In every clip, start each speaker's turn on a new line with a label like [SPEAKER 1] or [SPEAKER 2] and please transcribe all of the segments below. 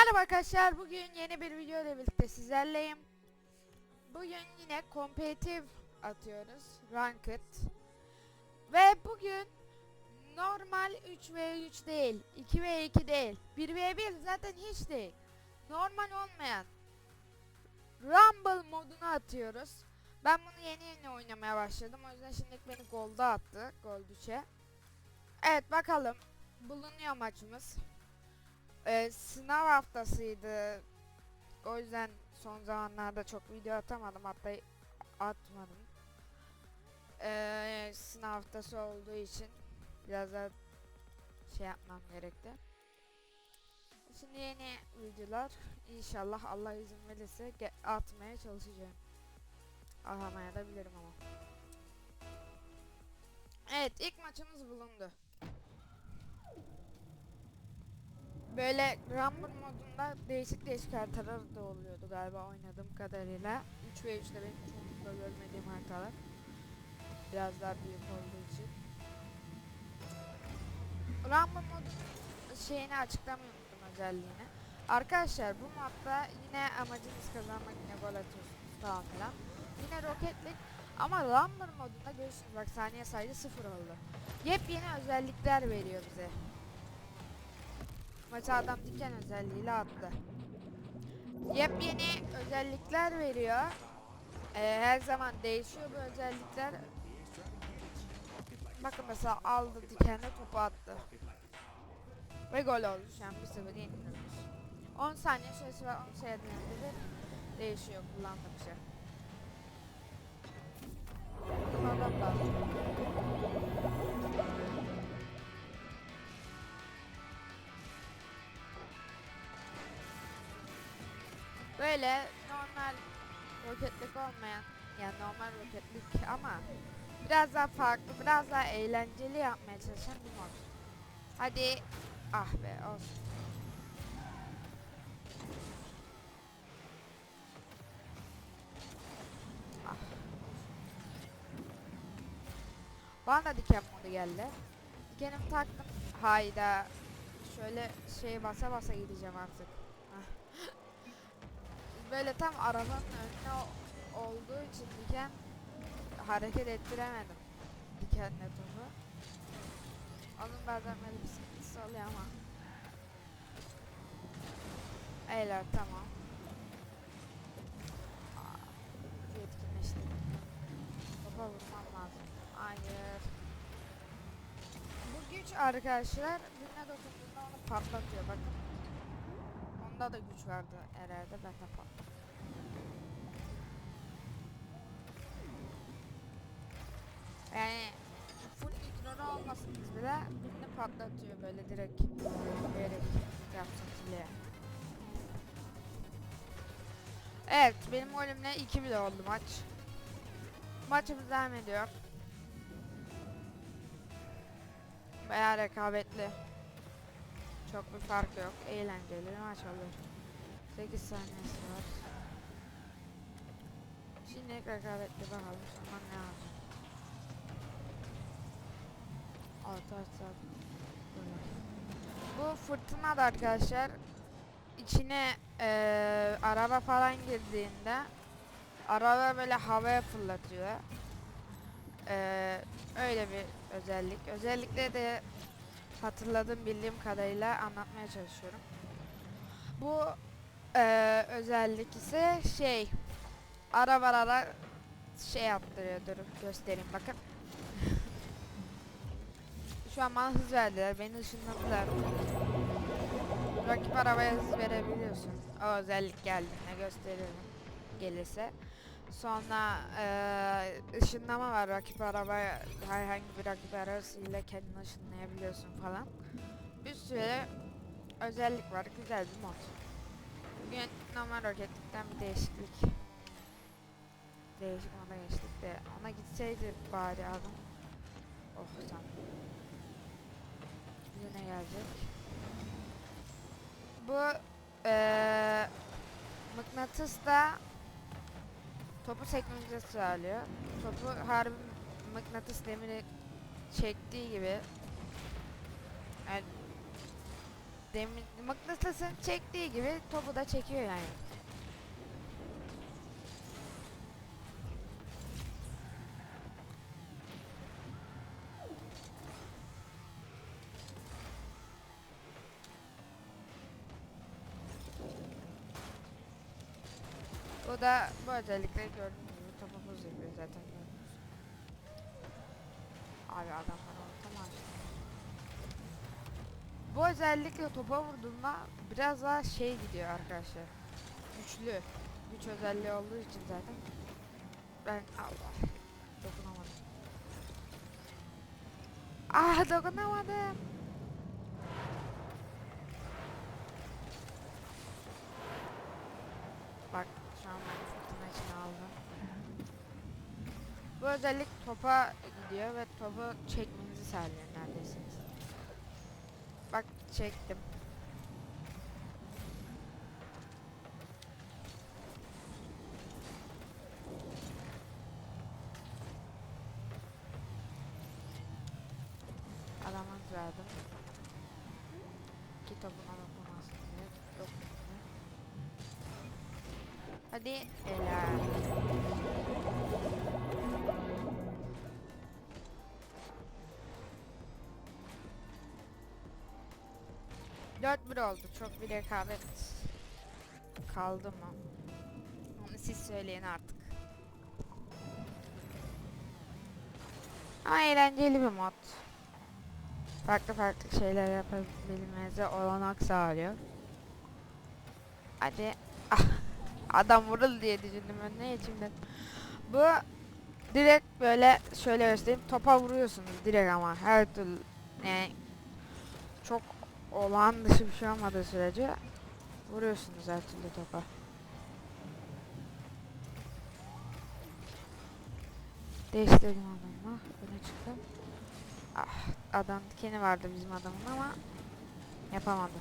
[SPEAKER 1] Merhaba arkadaşlar. Bugün yeni bir video ile birlikte sizlerleyim. Bugün yine kompetitif atıyoruz. Ranked. Ve bugün normal 3v3 değil. 2v2 değil. 1v1 zaten hiç değil. Normal olmayan Rumble modunu atıyoruz. Ben bunu yeni yeni oynamaya başladım. O yüzden şimdi beni golda attı. Gol düşe. Evet bakalım. Bulunuyor maçımız. Ee, sınav haftasıydı. O yüzden son zamanlarda çok video atamadım. Hatta atmadım. Ee, sınav haftası olduğu için biraz da şey yapmam gerekti. Şimdi yeni videolar inşallah Allah izin verirse atmaya çalışacağım. Atamaya da bilirim ama. Evet ilk maçımız bulundu. Böyle Rumble modunda değişik değişik haritalar da oluyordu galiba oynadığım kadarıyla. 3 ve 3'te benim çoğunlukla görmediğim haritalar. Biraz daha büyük olduğu için. Rumble modun şeyini açıklamayı unuttum özelliğini. Arkadaşlar bu modda yine amacınız kazanmak yine gol atıyorsunuz falan filan. Yine roketlik ama Rumble modunda görüyorsunuz bak saniye sayısı sıfır oldu. Yepyeni özellikler veriyor bize. Maça adam diken özelliğiyle attı. Yepyeni özellikler veriyor. Ee, her zaman değişiyor bu özellikler. Bakın mesela aldı dikenle topu attı. Ve gol oldu şu an 1-0 yeniliyoruz. 10 saniye süresi var 10 saniyede de değişiyor kullandıkça. Kullanmam lazım. Böyle normal roketlik olmayan yani normal roketlik ama biraz daha farklı, biraz daha eğlenceli yapmaya çalışan bir mod. Hadi ah be olsun. Ah. Bana da diken modu geldi. Dikenimi taktım. Hayda. Şöyle şey basa basa gideceğim artık. Böyle tam arabanın önüne olduğu için diken hareket ettiremedim. Dikenle topu. Onun bazen böyle bir sıkıntısı oluyor ama. Eyler tamam. Yetkinleşti. Topa vurmam lazım. Hayır. Bu güç arkadaşlar birine dokunduğunda onu patlatıyor bakın. Onda da güç vardı herhalde ben de patlattım. Yani full ignore olmasınız bile birini patlatıyor böyle direkt vererek yapsın. Evet benim golümle 2-1 oldu maç. Maçımız devam ediyor. Bayağı rekabetli. Çok bir fark yok. Eğlenceli maç olur. 8 saniyesi var. Şimdi rekabetli bakalım sonra ne yapacak. Altı açsak. Bu fırtına da arkadaşlar içine eee, araba falan girdiğinde araba böyle havaya fırlatıyor. Eee, öyle bir özellik. Özellikle de hatırladığım bildiğim kadarıyla anlatmaya çalışıyorum. Bu eee, özellik ise şey arabalara şey yaptırıyor dur göstereyim bakın. Şu an bana hız verdiler. Beni ışınladılar. Rakip arabaya hız verebiliyorsun. O özellik geldiğinde gösteririm. Gelirse. Sonra eee ışınlama var. Rakip arabaya herhangi bir rakip arabasıyla kendini ışınlayabiliyorsun falan. Bir sürü özellik var. Güzel bir mod. Bugün normal roketlikten bir değişiklik. Değişik moda geçtik de ona gitseydi bari adam. Oh tamam. Bize ne gelecek? Bu eee mıknatıs da topu sekmemize sağlıyor. Topu harbi mıknatıs demiri çektiği gibi yani Demin mıknatısın çektiği gibi topu da çekiyor yani. Bu da bu özellikle gördüğünüz gibi topa buz yapıyor zaten. Abi adamlar ortam açtı. Bu özellikle topa vurduğunda biraz daha şey gidiyor arkadaşlar. Güçlü. Güç özelliği olduğu için zaten. Ben Allah. Dokunamadım. Ah dokunamadım. Bak şu an beni fırtına içine aldı. Bu özellik topa gidiyor ve topu çekmenizi sağlıyor neredeyse. Bak çektim. 4-1 oldu. Çok bir rekabet kaldı mı? Onu siz söyleyin artık. Ama eğlenceli bir mod. Farklı farklı şeyler yapabilmenize olanak sağlıyor. Hadi. Adam vurul diye düşündüm ben ne içimden. Bu direkt böyle şöyle göstereyim. Topa vuruyorsunuz direkt ama her türlü yani olağan dışı bir şey olmadığı sürece vuruyorsunuz her türlü topa. Değiştirdim adamla. Öne çıktım. Ah, adam dikeni vardı bizim adamın ama yapamadı.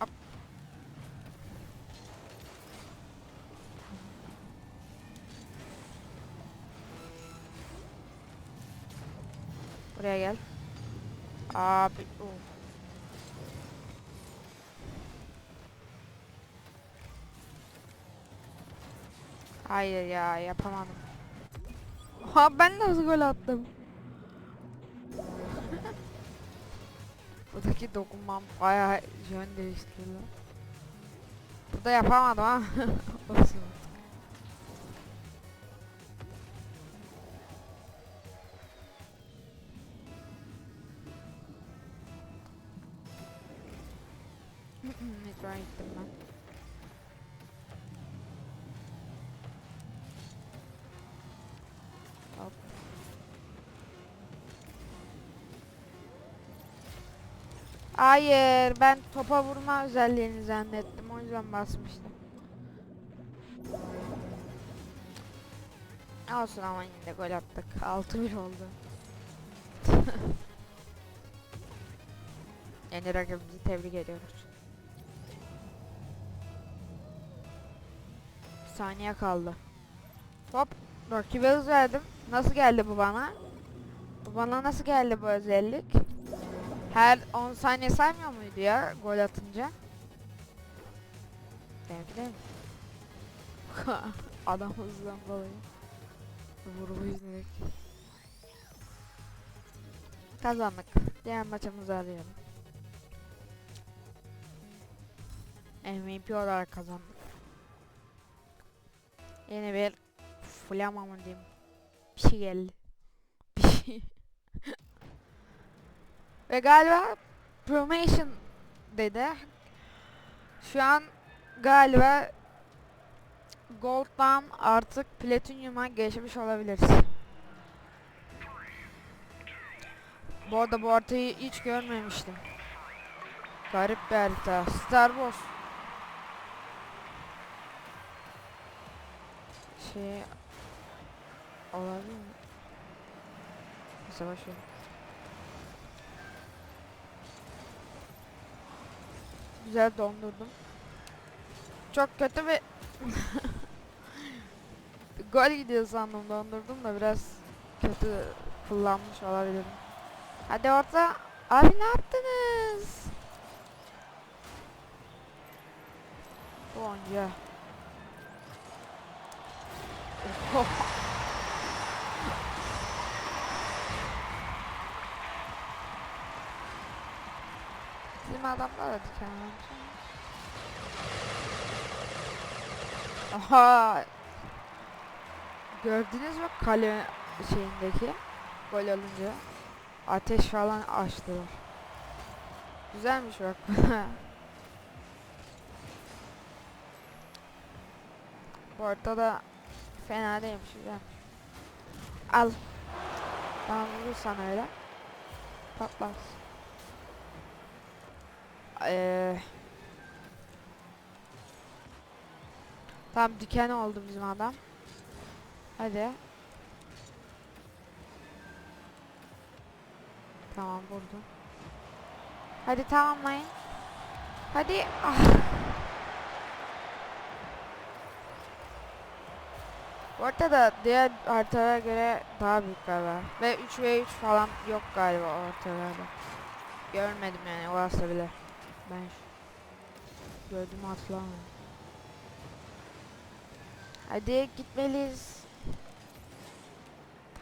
[SPEAKER 1] Hop. Buraya gel. Abi. oh. Hayır ya yapamadım. Ha ben nasıl gol attım? Buradaki dokunmam bayağı yön değiştirdi. Burada yapamadım ha. Hayır, ben topa vurma özelliğini zannettim. O yüzden basmıştım. Olsun ama yine de gol attık. 6-1 oldu. Yeni rakibimizi tebrik ediyoruz. Bir saniye kaldı. Hop. Rakibe hız verdim. Nasıl geldi bu bana? Bu bana nasıl geldi bu özellik? Her 10 saniye saymıyor muydu ya gol atınca? Belki de. Adam hızdan dolayı. Vurmayı izledik. Kazandık. Diğer maçımızı arayalım. MVP olarak kazandık. Yeni bir flama mı diyeyim. Bir şey geldi. Bir şey. Ve galiba promotion dedi. Şu an galiba Gold'dan artık Platinum'a geçmiş olabiliriz. Bu arada bu haritayı hiç görmemiştim. Garip bir harita. Star Wars. Şey olabilir mi? Neyse Güzel dondurdum. Çok kötü bir gol gidiyor sandım dondurdum da biraz kötü kullanmış olabilirim. Hadi orta. Abi ne yaptınız? Gonca. Oho. Bizim adamlar da diken. Aha. Gördünüz mü kale şeyindeki gol alınca ateş falan açtılar. Güzelmiş bak. Bu arada da fena değilmiş güzelmiş. Al. Tamam vurursan öyle. Patlarsın. Eee Tam diken oldu bizim adam. Hadi. Tamam vurdum. Hadi tamamlayın. Hadi. Ah. Bu arada diğer haritalara göre daha büyük galiba. Ve 3 ve 3 falan yok galiba o haritalarda. Görmedim yani varsa bile. Ben gördüğümü hatırlamıyorum. Hadi gitmeliyiz.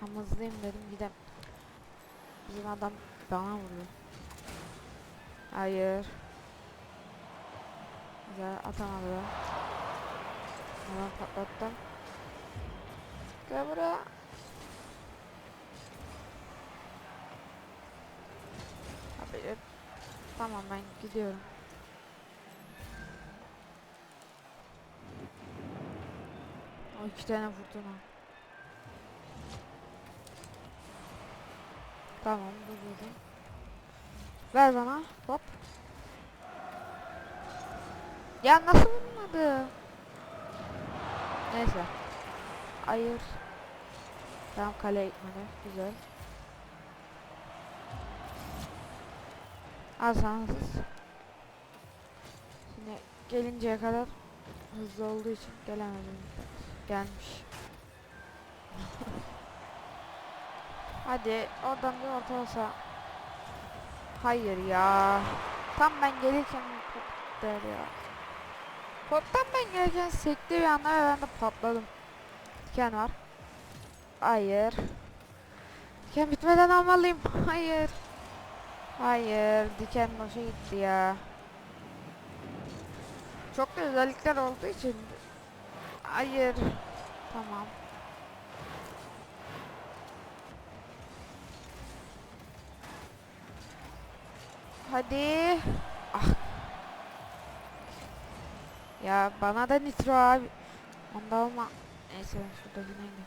[SPEAKER 1] Tam hızlıyım dedim gidem. Bizim adam bana vuruyor. Hayır. Güzel atamadı. Adam patlattım. Gel buraya. Abi, tamam ben gidiyorum. O iki tane fırtına. Tamam dur. Ver bana. Hop. Ya nasıl vurmadı? Neyse. Hayır. Tamam kale gitmedi. Güzel. Sana hız. Şimdi gelinceye kadar hızlı olduğu için gelemedim. Gelmiş. Hadi oradan bir orta olsa. Hayır ya. Tam ben gelirken top der ya. Toptan ben gelirken sekti bir anda ve ben de patladım. Diken var. Hayır. Diken bitmeden almalıyım. Hayır. Hayır. Diken boşa gitti ya. Çok da özellikler olduğu için. Hayır. Tamam. Hadi. Ah. Ya bana da nitro abi. Onda olma. Neyse şuradaki neydi?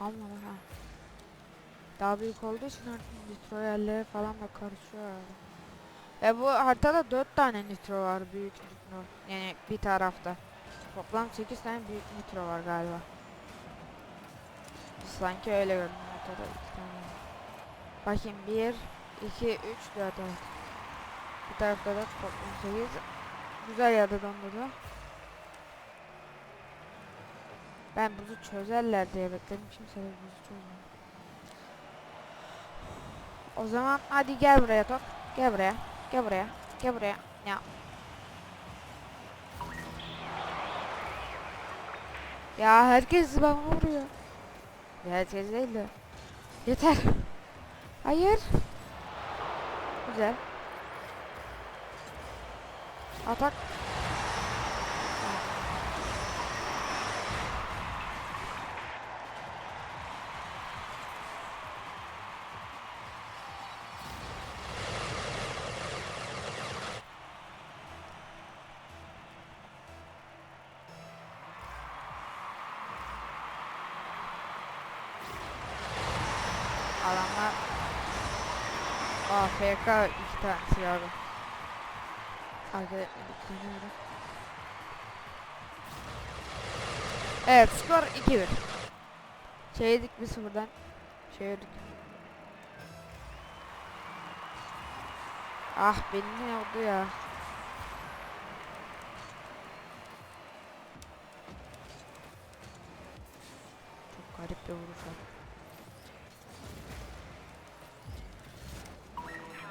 [SPEAKER 1] Almadı ha. Daha büyük olduğu için artık nitro falan da karışıyor herhalde. Ve bu haritada 4 tane nitro var büyük nitro. Yani bir tarafta. Toplam 8 tane büyük nitro var galiba. Sanki öyle gördüm ortada 2 tane. Bakayım 1, 2, 3, 4 evet. Bu tarafta da toplam 8. Güzel yerde dondurdu. Ben buzu çözerler diye bekledim. Kimse de buzu çözmüyor. O zaman hadi gel buraya top. Gel buraya. Gel buraya. Gel buraya. Ya. Ya herkes bana vuruyor. Ya herkes değil de. Yeter. Hayır. Güzel. Atak. AFK iki tanesi yardım. Hareket etmedik sanıyorum. Evet skor 2-1. Şeydik bir sıfırdan. Çevirdik. Ah benim ne oldu ya. Çok garip bir vuruş var.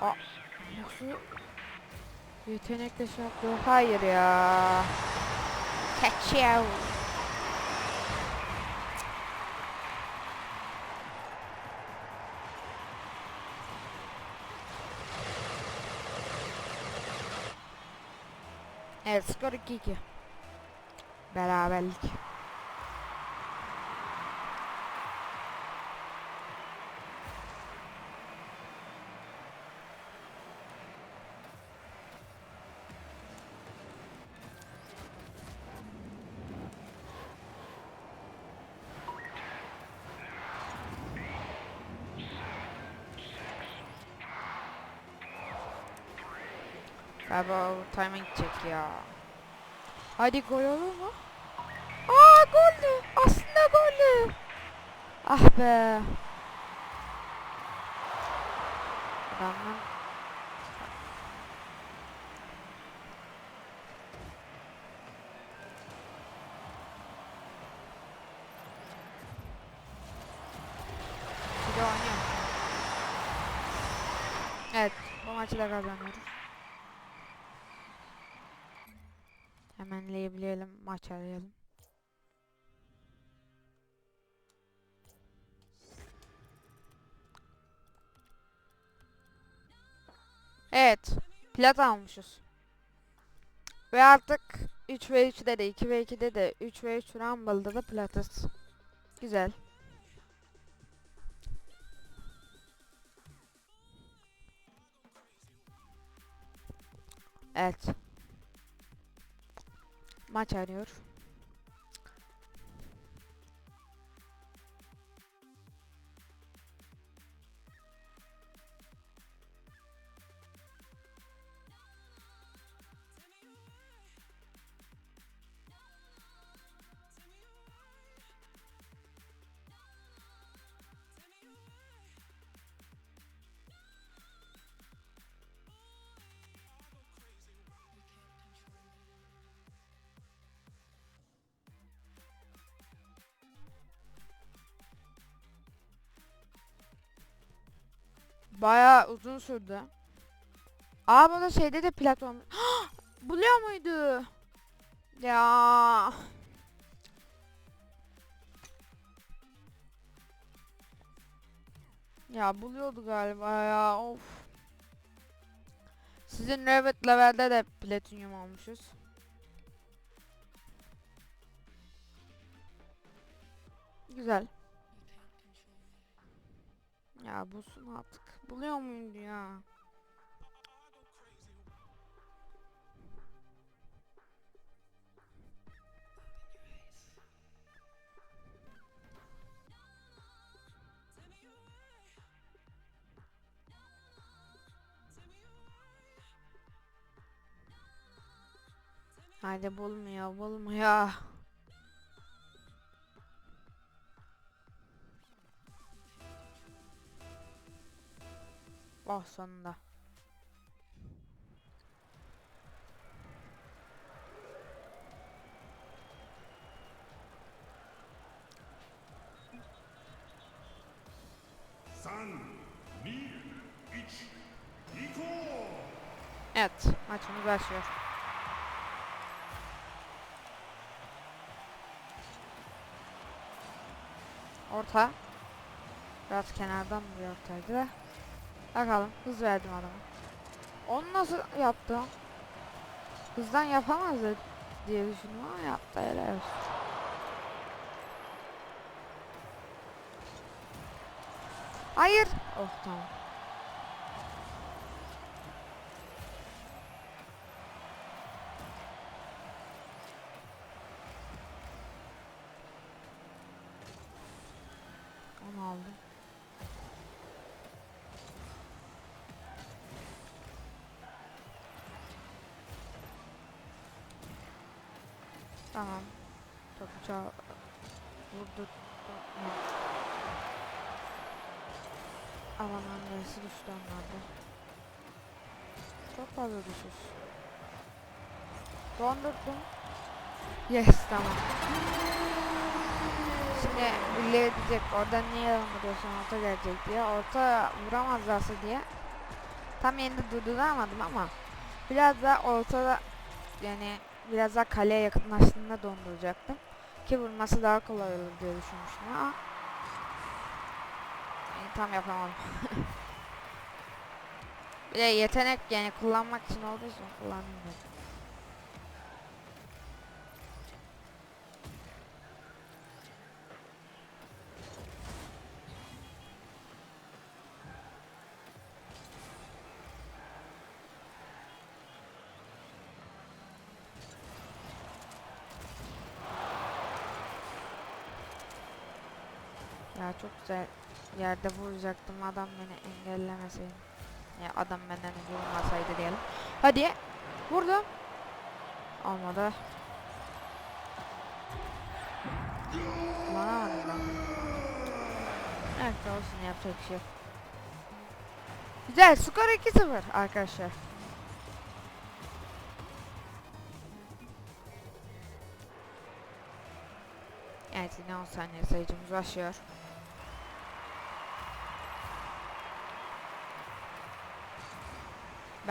[SPEAKER 1] Aa, yetenekle şey yapıyor? Hayır ya. Kaçıyor. Evet skor 2-2. Beraberlik. Galiba timing çek ya. Hadi gol olur mu? Aa gollü. Aslında gollü. Ah be. Oynuyor. Evet, bu maçı da kazanıyoruz. Arayalım. Evet, plat almışız. Ve artık 3 ve 3'de de 2 ve 2'de de 3 ve 3 Rumble'da da platız. Güzel. Evet. Maç arıyor. Bayağı uzun sürdü. Aa bu da şeyde de plat olmuş. Buluyor muydu? Ya. Ya buluyordu galiba ya of. Sizin Revit levelde de platinyum olmuşuz. Güzel. Ya bulsun artık. Buluyor muydu ya? Haydi bulmuyor, bulmuyor. Oh sonunda. Evet, maçımız başlıyor. Orta. Biraz kenardan bir ortaydı da. Bakalım, hız verdim adama. Onu nasıl yaptı? Hızdan yapamazdı diye düşündüm ama yaptı helal olsun. Hayır. Oh tamam. Ça vurdu. Alanın neresi düştü onlarda. Çok fazla düşüş. Dondurdum. Yes tamam. Şimdi Willi'ye diyecek oradan niye yalan vuruyorsun orta gelecek diye. Orta vuramazlarsa diye. Tam yerinde durduramadım ama biraz daha ortada yani biraz daha kaleye yakınlaştığında donduracaktım. Ki vurması daha kolay olur diye düşünmüştüm ama yani tam yapamadım. Bir de yetenek yani kullanmak için olduğu için kullandım çok güzel yerde vuracaktım adam beni engellemeseydi. Ya adam benden vurmasaydı diyelim. Hadi. Vurdum. Olmadı. Kullanamadım ben. Evet olsun yapacak bir şey yok. Güzel skor 2-0 arkadaşlar. Evet yine 10 saniye sayıcımız başlıyor.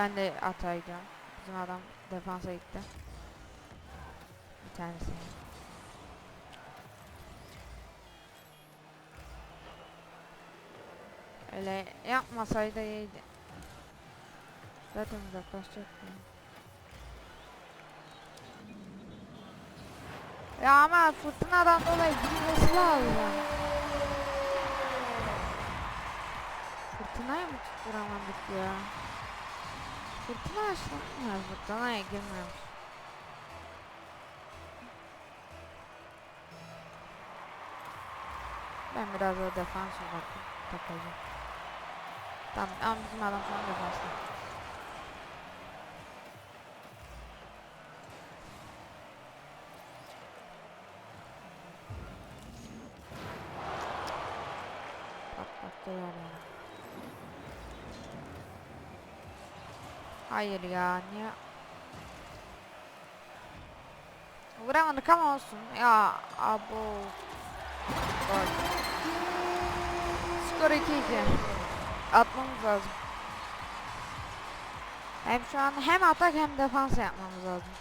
[SPEAKER 1] Ben de gidiyorum. Bizim adam defansa gitti. Bir tanesi. Öyle yapmasaydı iyiydi. Zaten uzaklaşacaktı. Ya ama fırtınadan dolayı girmesi lazım. Fırtınayı mı tutturamadık ya? Fırtına açtı. Ha, fırtınaya girmiyormuş. Ben biraz da defans bakayım. Takacağım. Tamam ama bizim adam şu an. Patlattılar ya. Hayır ya niye? Vuramadık ama olsun. Ya abo. Skor 2-2. Atmamız lazım. Hem şu an hem atak hem defans yapmamız lazım.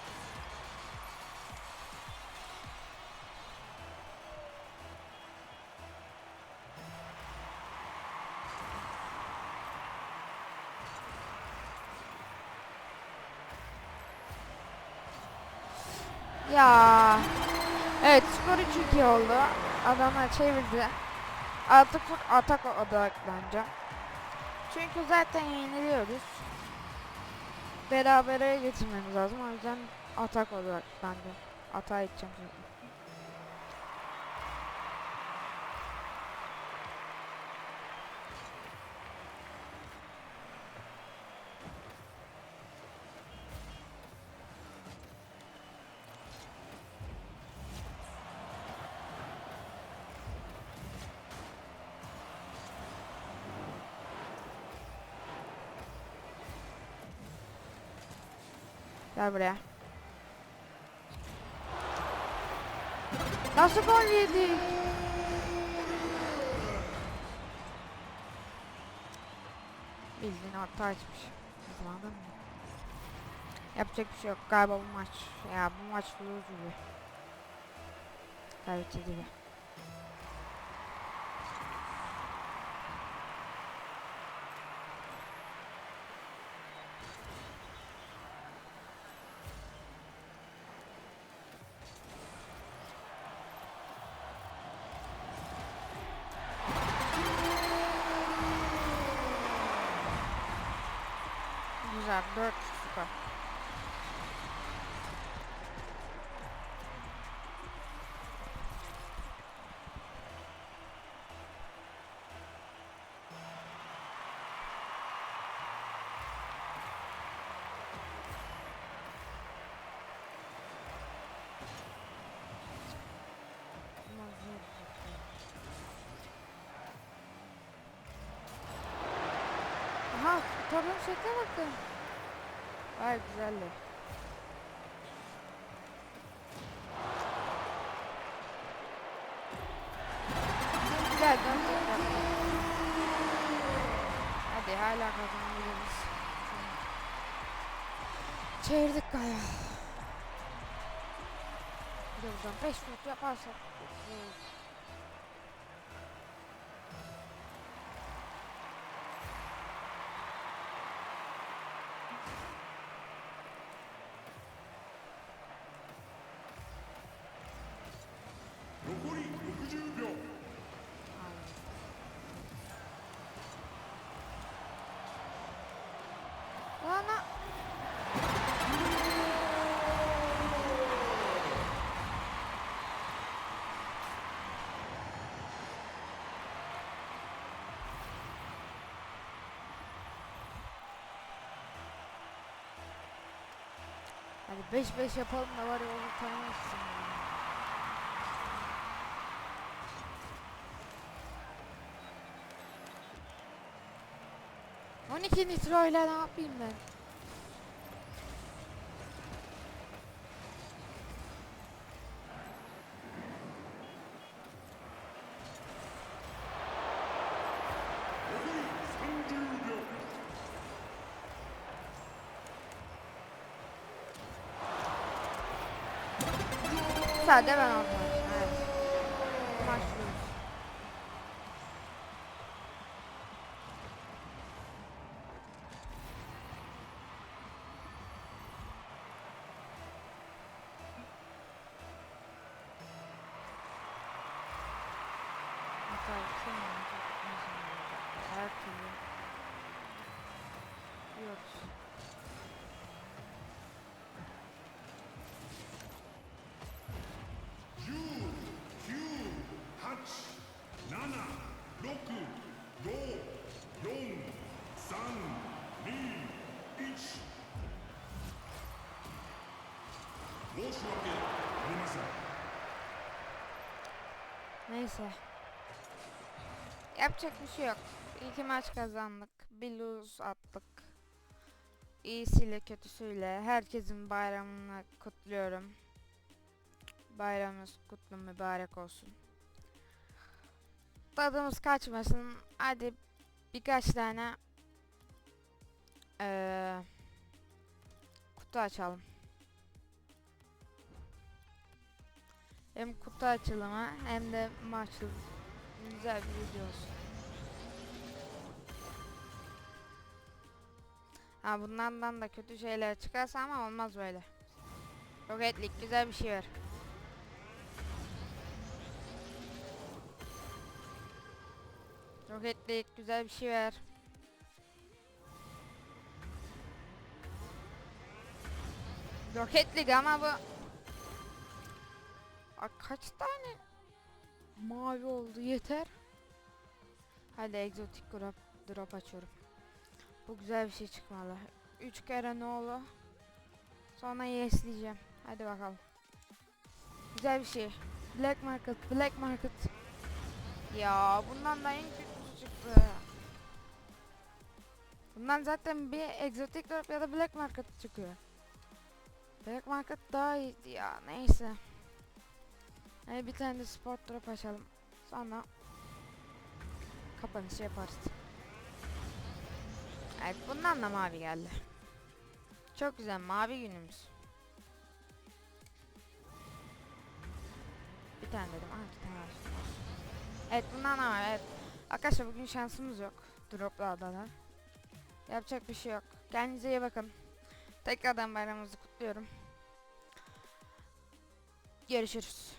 [SPEAKER 1] Ya. Evet skor 3-2 oldu. Adamlar çevirdi. Artık full atak odaklanacağım. Çünkü zaten yeniliyoruz. Berabere getirmemiz lazım. O yüzden atak odaklanacağım. Atağa gideceğim Gel buraya. Nasıl gol yedi? Bildiğin orta açmış. Bizim adam mı? Yapacak bir şey yok galiba bu maç. Ya bu maç buluruz gibi. Kaybedeceğiz gibi. Kurtardığım şekle bakın. Ay güzeldi. Güzel dön tekrar. Hadi hala kazanabiliriz. Çevirdik galiba. Bir de buradan 5 not yaparsak. Of. Hadi 5-5 yapalım da var ya onu tanımazsın ya. On iki nitro ile ne yapayım ben?
[SPEAKER 2] 啥都没有。
[SPEAKER 1] Neyse. Yapacak bir şey yok. İki maç kazandık. Bir lose attık. İyisiyle kötüsüyle herkesin bayramını kutluyorum. Bayramımız kutlu mübarek olsun. Tadımız kaçmasın. Hadi birkaç tane eee, kutu açalım. Hem kutu açılımı hem de maçlı güzel bir video olsun. Ha bunlardan da kötü şeyler çıkarsa ama olmaz böyle. Roketlik güzel bir şey ver. Roketlik güzel bir şey ver. Roketlik ama bu Aa, kaç tane mavi oldu yeter. Hadi egzotik drop, drop açıyorum. Bu güzel bir şey çıkmalı. 3 kere ne olur? Sonra yes diyeceğim. Hadi bakalım. Güzel bir şey. Black market, black market. Ya bundan da en kötüsü çıktı. Bundan zaten bir egzotik drop ya da black market çıkıyor. Black market daha iyiydi ya. Neyse. Hani bir tane de sport drop açalım. Sonra kapanışı yaparız. Evet bundan da mavi geldi. Çok güzel mavi günümüz. Bir tane dedim. Ah iki tane. Evet bundan da var evet. Arkadaşlar bugün şansımız yok. Droplu adalar. Yapacak bir şey yok. Kendinize iyi bakın. Tekrardan bayramımızı kutluyorum. Görüşürüz.